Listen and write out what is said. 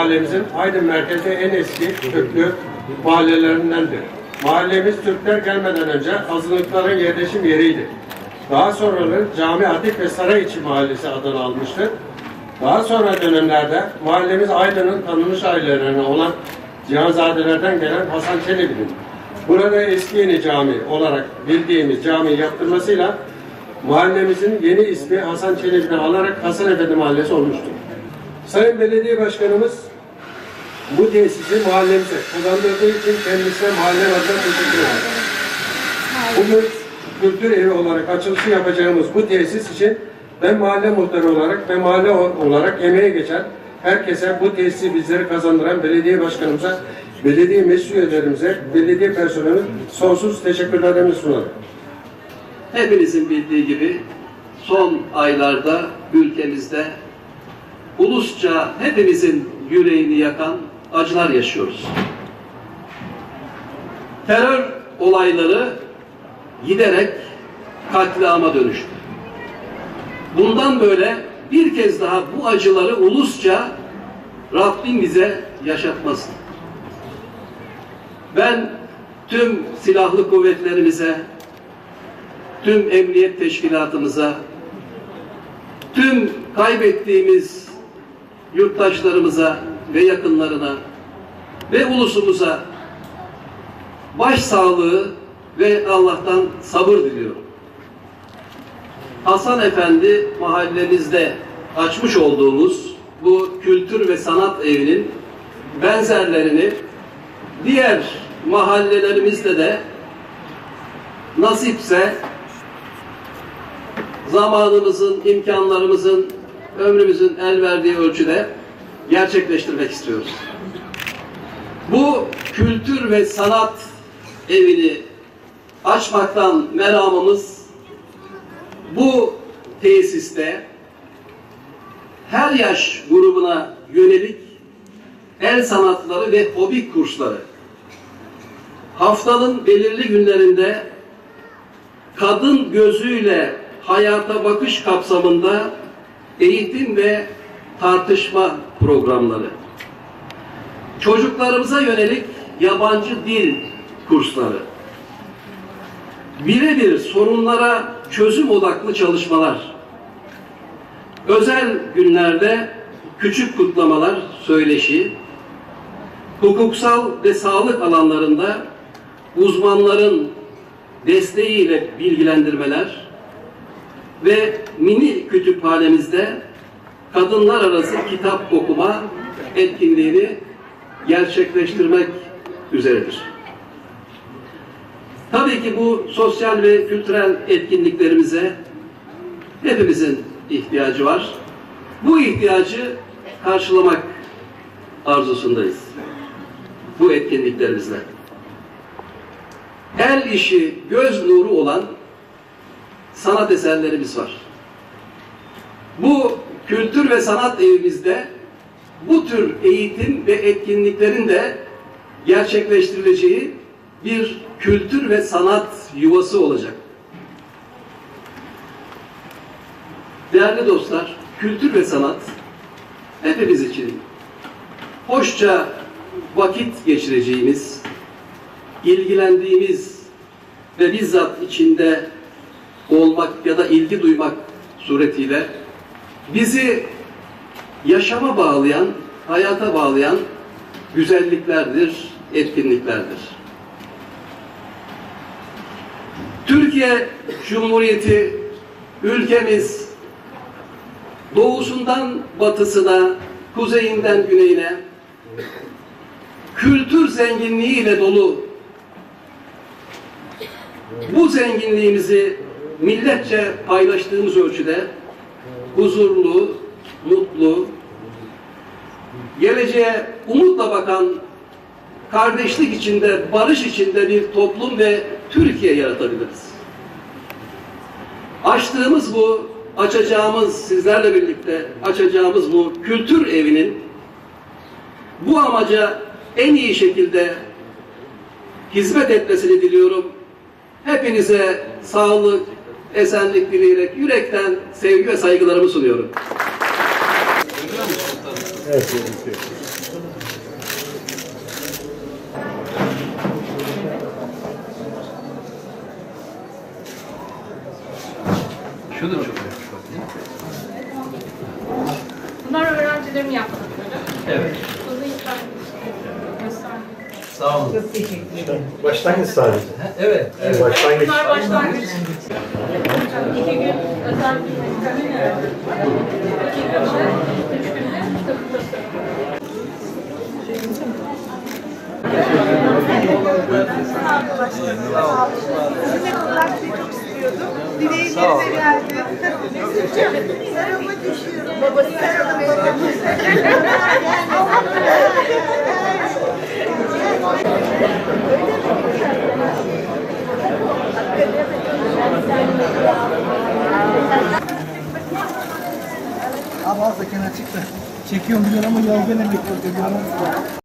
Mahallemizin Aydın merkezi en eski köklü mahallelerindendir. Mahallemiz Türkler gelmeden önce azınlıkların yerleşim yeriydi. Daha sonraları Cami Atik ve Sarayiçi Mahallesi adını almıştır. Daha sonra dönemlerde mahallemiz Aydın'ın tanınmış ailelerine olan Cihanzadelerden gelen Hasan Çelebi'nin burada eski yeni cami olarak bildiğimiz cami yaptırmasıyla mahallemizin yeni ismi Hasan Çelebi'den alarak Hasan Efendi Mahallesi olmuştur. Sayın Belediye Başkanımız bu tesisi mahallemize kullandırdığı için kendisine mahalle adına teşekkür ederim. Bugün kültür evi olarak açılışı yapacağımız bu tesis için ben mahalle muhtarı olarak ve mahalle olarak emeğe geçen herkese bu tesisi bizleri kazandıran belediye başkanımıza, belediye meclis üyelerimize, belediye personeline sonsuz teşekkürlerimi sunarım. Hepinizin bildiği gibi son aylarda ülkemizde ulusça hepimizin yüreğini yakan acılar yaşıyoruz. Terör olayları giderek katliama dönüştü. Bundan böyle bir kez daha bu acıları ulusça Rabbim bize yaşatmasın. Ben tüm silahlı kuvvetlerimize, tüm emniyet teşkilatımıza, tüm kaybettiğimiz yurttaşlarımıza ve yakınlarına ve ulusumuza başsağlığı ve Allah'tan sabır diliyorum. Hasan Efendi mahallemizde açmış olduğumuz bu kültür ve sanat evinin benzerlerini diğer mahallelerimizde de nasipse zamanımızın, imkanlarımızın, ömrümüzün el verdiği ölçüde gerçekleştirmek istiyoruz. Bu kültür ve sanat evini açmaktan meramımız bu tesiste her yaş grubuna yönelik el sanatları ve hobi kursları haftanın belirli günlerinde kadın gözüyle hayata bakış kapsamında eğitim ve tartışma programları, çocuklarımıza yönelik yabancı dil kursları, birebir sorunlara çözüm odaklı çalışmalar, özel günlerde küçük kutlamalar, söyleşi, hukuksal ve sağlık alanlarında uzmanların desteğiyle bilgilendirmeler ve mini kütüphanemizde kadınlar arası kitap okuma etkinliğini gerçekleştirmek üzeredir. Tabii ki bu sosyal ve kültürel etkinliklerimize hepimizin ihtiyacı var. Bu ihtiyacı karşılamak arzusundayız. Bu etkinliklerimizle. El işi, göz nuru olan sanat eserlerimiz var. Bu kültür ve sanat evimizde bu tür eğitim ve etkinliklerin de gerçekleştirileceği bir kültür ve sanat yuvası olacak. Değerli dostlar, kültür ve sanat hepimiz için hoşça vakit geçireceğimiz, ilgilendiğimiz ve bizzat içinde olmak ya da ilgi duymak suretiyle bizi yaşama bağlayan, hayata bağlayan güzelliklerdir, etkinliklerdir. Türkiye Cumhuriyeti ülkemiz doğusundan batısına, kuzeyinden güneyine kültür zenginliğiyle dolu bu zenginliğimizi milletçe paylaştığımız ölçüde huzurlu, mutlu, geleceğe umutla bakan, kardeşlik içinde, barış içinde bir toplum ve Türkiye yaratabiliriz. Açtığımız bu, açacağımız, sizlerle birlikte açacağımız bu kültür evinin bu amaca en iyi şekilde hizmet etmesini diliyorum. Hepinize sağlık, esenlik dileyerek yürekten sevgi ve saygılarımı sunuyorum. Evet, evet. Şu da çok. Bunlar öğrencilerin yaptıkları. Evet. Bunu ikram gösterdim. Sağ olun. Başlangıç sadece. Evet. evet. Başlangıç. Bunlar başlangıç. İki gün özel bir mekanı İki günde, üç günde takım tasarım. Çok istiyordum. Dileğinize geldi. Sarılmak düşüyorum. Babası sarılın Abi az da kenara çık da. Çekiyorum biliyorum ama yol gene bekliyor.